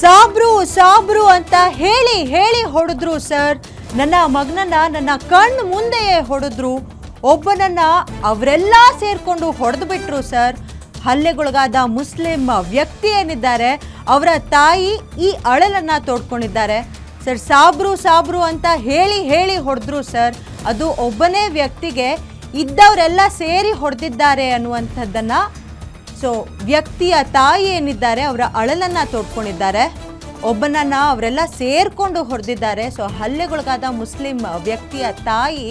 ಸಾಬ್ರು ಸಾಬ್ರು ಅಂತ ಹೇಳಿ ಹೇಳಿ ಹೊಡೆದ್ರು, ಸರ್. ನನ್ನ ಮಗನನ್ನ ನನ್ನ ಕಣ್ಣು ಮುಂದೆಯೇ ಹೊಡೆದ್ರು. ಒಬ್ಬನನ್ನ ಅವರೆಲ್ಲ ಸೇರಿಕೊಂಡು ಹೊಡೆದು ಬಿಟ್ರು, ಸರ್. ಹಲ್ಲೆಗೊಳಗಾದ ಮುಸ್ಲಿಂ ವ್ಯಕ್ತಿ ಏನಿದ್ದಾರೆ, ಅವರ ತಾಯಿ ಈ ಅಳಲನ್ನ ತೋಡ್ಕೊಂಡಿದ್ದಾರೆ. ಸರ್, ಸಾಬ್ರು ಸಾಬ್ರು ಅಂತ ಹೇಳಿ ಹೇಳಿ ಹೊಡೆದ್ರು, ಸರ್. ಅದು ಒಬ್ಬನೇ ವ್ಯಕ್ತಿಗೆ ಇದ್ದವರೆಲ್ಲ ಸೇರಿ ಹೊಡೆದಿದ್ದಾರೆ ಅನ್ನುವಂಥದ್ದನ್ನ ಸೊ ವ್ಯಕ್ತಿಯ ತಾಯಿ ಏನಿದ್ದಾರೆ, ಅವರ ಅಳಲನ್ನ ತೋಡ್ಕೊಂಡಿದ್ದಾರೆ. ಒಬ್ಬನನ್ನ ಅವರೆಲ್ಲ ಸೇರ್ಕೊಂಡು ಹೊಡೆದಿದ್ದಾರೆ. ಸೊ ಹಲ್ಲೆಗೊಳಗಾದ ಮುಸ್ಲಿಂ ವ್ಯಕ್ತಿಯ ತಾಯಿ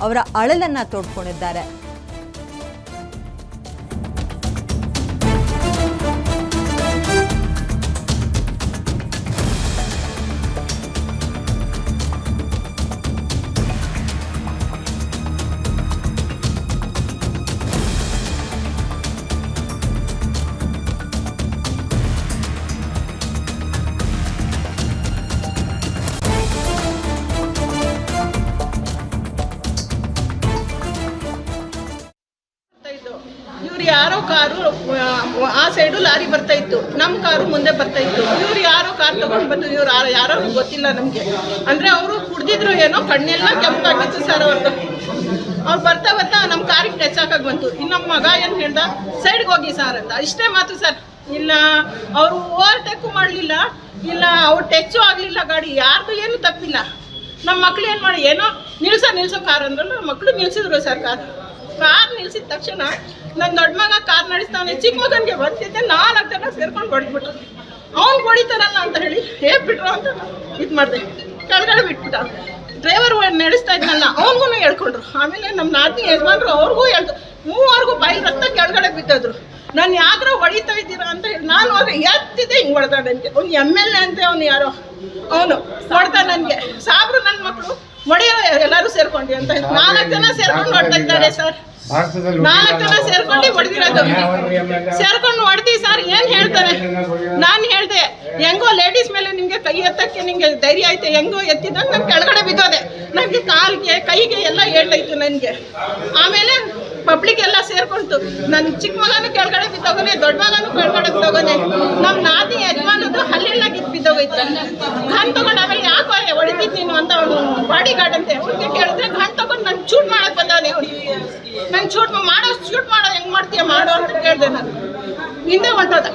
ಅವರ ಅಳಲನ್ನ ತೋಡ್ಕೊಂಡಿದ್ದಾರೆ. ಇವ್ರು ಯಾರೋ ಕಾರು, ಆ ಸೈಡು ಲಾರಿ ಬರ್ತಾ ಇತ್ತು. ನಮ್ಮ ಕಾರು ಮುಂದೆ ಬರ್ತಾ ಇತ್ತು. ಇವ್ರು ಯಾರೋ ಕಾರ್ ತಗೊಂಡು ಬಂದು ಇವ್ರು ಯಾರೋ ಗೊತ್ತಿಲ್ಲ ನಮಗೆ. ಅಂದ್ರೆ ಅವರು ಕುಡ್ದಿದ್ರು ಏನೋ, ಕಣ್ಣೆಲ್ಲ ಕೆಂಪಾಗಿತ್ತು ಸರ್ ಅವ್ರದ್ದು ಅವ್ರು ಬರ್ತಾ ಬರ್ತಾ ನಮ್ಮ ಕಾರಿಗೆ ಟಚ್ ಹಾಕಾಗ ಬಂತು. ಇನ್ನು ನಮ್ಮ ಮಗ ಏನು ಹೇಳ್ದ? ಸೈಡ್ಗೆ ಹೋಗಿ ಸರ್ ಅಂತ. ಇಷ್ಟೇ ಮಾತು ಸರ್. ಇಲ್ಲ, ಅವರು ಓವರ್ಟೇಕು ಮಾಡಲಿಲ್ಲ. ಇಲ್ಲ, ಅವ್ರು ಟಚ್ಚು ಆಗಲಿಲ್ಲ ಗಾಡಿ. ಯಾರ್ದು ಏನು ತಪ್ಪಿಲ್ಲ. ನಮ್ಮ ಮಕ್ಳು ಏನು ಮಾಡಿ, ಏನೋ ನಿಲ್ಸ, ನಿಲ್ಸೋ ಕಾರ್ ಅಂದ್ರಲ್ಲ ಮಕ್ಕಳು ನಿಲ್ಸಿದ್ರು ಸರ್ ಕಾರ್. ನಿಲ್ಸಿದ ತಕ್ಷಣ ನನ್ನ ದೊಡ್ಡ ಮಗ ಕಾರ್ ನಡೆಸ್ತಾನೆ ಚಿಕ್ಕ ಮಗನಿಗೆ ಬರ್ತಿದ್ದೆ ನಾಲ್ಕು ಜನ ಸೇರ್ಕೊಂಡು ಹೊಡೆದ್ಬಿಟ್ರು. ಅವ್ನು ಹೊಡಿತಾರಲ್ಲ ಅಂತ ಹೇಳಿ ಹೇಳ್ಬಿಟ್ರು ಅಂತ ಇದು ಮಾಡಿದೆ. ಕೆಳಗಡೆ ಬಿಟ್ಬಿಟ್ಟ. ಡ್ರೈವರ್ ನಡೆಸ್ತಾ ಇದ್ನಲ್ಲ, ಅವನಿಗೂ ಹೇಳ್ಕೊಂಡ್ರು. ಆಮೇಲೆ ನಮ್ಮ ನಾದಿನಿ ಯಜಮಾನ್ರು ಅವ್ರಿಗೂ ಹೇಳ್ದು ಮೂವರೆಗೂ ಬಾಯಿ ರಕ್ತ ಕೆಳಗಡೆ ಬಿದ್ದದ್ರು. ನಾನು ಯಾಕ್ರ ಹೊಡಿತಾ ಇದ್ದೀರಾ ಅಂತ ಹೇಳಿ, ನಾನು ಅವ್ರಿಗೆ ಎತ್ತಿದ್ದೆ, ಹಿಂಗೆ ಹೊಡೆದ ನನಗೆ. ಅವ್ನು ಎಂ ಎಲ್ ಎ ಅಂತೆ ಅವ್ನು ಯಾರೋ. ಅವನು ಹೊಡೆದ ನನಗೆ. ಸಾಬ್ರು ನನ್ನ ಮಕ್ಕಳು ಹೊಡೆಯೋ ಎಲ್ಲರೂ ಸೇರ್ಕೊಂಡು ಅಂತ ನಾಲ್ಕು ಜನ ಸೇರ್ಕೊಂಡು ಹೊಡ್ತಾ ಇದ್ದಾರೆ, ಸರ್. ನಾಲ್ಕು ಜನ ಸೇರ್ಕೊಂಡು ಹೊಡೆದಿರೋದು. ಸೇರ್ಕೊಂಡು ಹೊಡೆದಿ ಸರ್ ಏನ್ ಹೇಳ್ತಾರೆ? ನಾನು ಹೇಳ್ದೆ ಹೆಂಗೋ ಲೇಡೀಸ್ ಮೇಲೆ ನಿಮ್ಗೆ ಕೈ ಎತ್ತಕ್ಕೆ ನಿಮ್ಗೆ ಧೈರ್ಯ ಐತೆ ಹೆಂಗೋ ಎತ್ತಿದ ನಾನು ಕೆಳಗಡೆ ಬಿದ್ದೋದೆ. ನನಗೆ ಕಾಲ್ಗೆ ಕೈಗೆ ಎಲ್ಲ ಏಟಾಯ್ತು ನನಗೆ. ಆಮೇಲೆ ಪಬ್ಲಿಕ್ ಎಲ್ಲ ಸೇರ್ಕೊಂತು. ನನ್ ಚಿಕ್ಕ ಮಗನು ಕೆಳಗಡೆ ಬಿದ್ದೋಗನೆ ದೊಡ್ಡ ಮಗನು ಕೆಳಗಡೆ ಬಿದ್ದೋಗನೆ ನಮ್ಮ ನಾದಿ ಯಜಮಾನದು ಹಲ್ಲೆಲ್ಲ ಗಿದ್ದು ಬಿದ್ದೋಗೈತೆ. ನಾನು ತಗೊಂಡು ಆಮೇಲೆ ಯಾಕೋ ಹೊಡಿತಿದ್ ನೀನು ಅಂತ ಅವನು ಬಾಡಿ ಗಾರ್ಡ್ ಅಂತೆ ಅವ್ರಿಗೆ ಕೇಳಿದ್ರೆ ಗನ್ ತಗೊಂಡು ನನ್ ಶೂಟ್ ಮಾಡಕ್ ಬಂದವನೆ ಅವನು ನನ್ ಶೂಟ್ ಮಾಡೋ ಶೂಟ್ ಮಾಡೋ ಹೆಂಗ್ ಮಾಡ್ತೀಯ? ಮಾಡೋ ಅಂತ ಕೇಳಿದೆ ನಾನು. ಹಿಂದೆ ಹೊಂಟೋದ